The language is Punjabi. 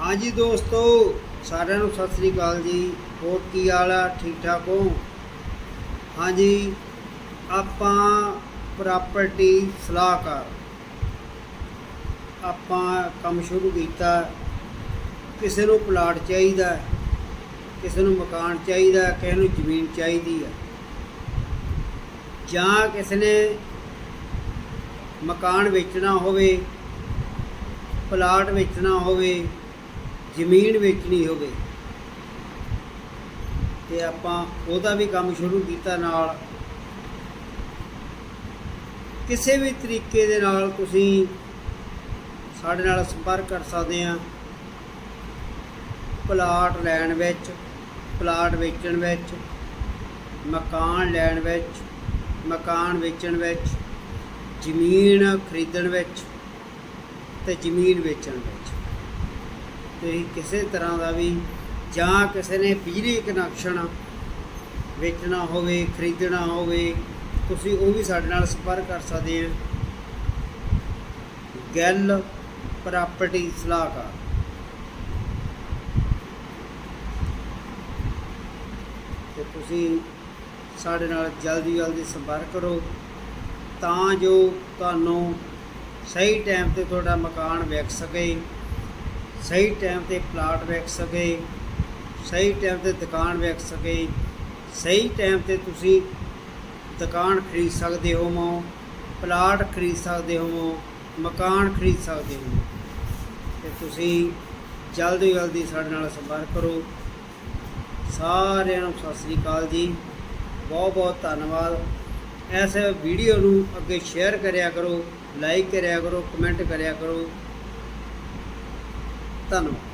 ਹਾਂਜੀ ਦੋਸਤੋ, ਸਾਰਿਆਂ ਨੂੰ ਸਤਿ ਸ੍ਰੀ ਅਕਾਲ ਜੀ। ਹੋਰ ਕੀ ਹਾਲ ਆ? ਠੀਕ ਠਾਕ ਹੋ? ਹਾਂਜੀ, ਆਪਾਂ ਪ੍ਰਾਪਰਟੀ ਸਲਾਹਕਾਰ ਆਪਾਂ ਕੰਮ ਸ਼ੁਰੂ ਕੀਤਾ। ਕਿਸੇ ਨੂੰ ਪਲਾਟ ਚਾਹੀਦਾ, ਕਿਸੇ ਨੂੰ ਮਕਾਨ ਚਾਹੀਦਾ, ਕਿਸੇ ਨੂੰ ਜ਼ਮੀਨ ਚਾਹੀਦੀ ਹੈ ਜਾਂ ਕਿਸੇ ਨੇ ਮਕਾਨ ਵੇਚਣਾ ਹੋਵੇ ਪਲਾਟ ਵੇਚਣਾ ਹੋਵੇ ਜ਼ਮੀਨ ਵੇਚਣੀ ਹੋਵੇ ਤੇ ਆਪਾਂ ਉਹਦਾ ਵੀ ਕੰਮ ਸ਼ੁਰੂ ਕੀਤਾ ਨਾਲ। ਕਿਸੇ ਵੀ ਤਰੀਕੇ ਦੇ ਨਾਲ ਤੁਸੀਂ ਸਾਡੇ ਨਾਲ ਸੰਪਰਕ ਕਰ ਸਕਦੇ ਆ। ਪਲਾਟ ਲੈਣ ਵਿੱਚ, ਪਲਾਟ ਵੇਚਣ ਵਿੱਚ, ਮਕਾਨ ਲੈਣ ਵਿੱਚ, ਮਕਾਨ ਵੇਚਣ ਵਿੱਚ, ਜ਼ਮੀਨ ਖਰੀਦਣ ਵਿੱਚ ਤੇ ਜ਼ਮੀਨ ਵੇਚਣ ਵਿੱਚ। ਤੁਸੀਂ ਕਿਸੇ ਤਰ੍ਹਾਂ ਦਾ ਵੀ ਜਾਂ ਕਿਸੇ ਨੇ ਬਿਜਲੀ ਕਨੈਕਸ਼ਨ ਵੇਚਣਾ ਹੋਵੇ, ਖਰੀਦਣਾ ਹੋਵੇ, ਤੁਸੀਂ ਉਹ ਵੀ ਸਾਡੇ ਨਾਲ ਸੰਪਰਕ ਕਰ ਸਕਦੇ ਆ। ਗੱਲ ਪ੍ਰਾਪਰਟੀ ਸਲਾਹਕਾਰ। ਤੇ ਤੁਸੀਂ ਸਾਡੇ ਨਾਲ ਜਲਦੀ ਜਲਦੀ ਸੰਪਰਕ ਕਰੋ, ਤਾਂ ਜੋ ਤੁਹਾਨੂੰ ਸਹੀ ਟਾਈਮ ਤੇ ਤੁਹਾਡਾ ਮਕਾਨ ਵਿਕ ਸਕੇ। ਸਹੀ ਟਾਈਮ ਤੇ ਪਲਾਟ ਵੇਖ ਸਕੇ, ਸਹੀ ਟਾਈਮ ਤੇ ਦੁਕਾਨ ਵੇਖ ਸਕੇ, ਸਹੀ ਟਾਈਮ ਤੇ ਤੁਸੀਂ ਦੁਕਾਨ ਖਰੀਦ ਸਕਦੇ ਹੋ ਪਲਾਟ ਖਰੀਦ ਸਕਦੇ ਹੋ ਮਕਾਨ ਖਰੀਦ ਸਕਦੇ ਹੋ ਤੇ ਤੁਸੀਂ ਜਲਦੀ ਜਲਦੀ ਸਾਡੇ ਨਾਲ ਸੰਪਰਕ ਕਰੋ। ਸਾਰਿਆਂ ਨੂੰ ਸਤਿ ਸ੍ਰੀ ਅਕਾਲ ਜੀ। ਬਹੁਤ ਬਹੁਤ ਧੰਨਵਾਦ। ਇਸ ਵੀਡੀਓ ਨੂੰ ਅੱਗੇ ਸ਼ੇਅਰ ਕਰਿਆ ਕਰੋ ਲਾਈਕ ਕਰਿਆ ਕਰੋ ਕਮੈਂਟ ਕਰਿਆ ਕਰੋ। ਧੰਨਵਾਦ।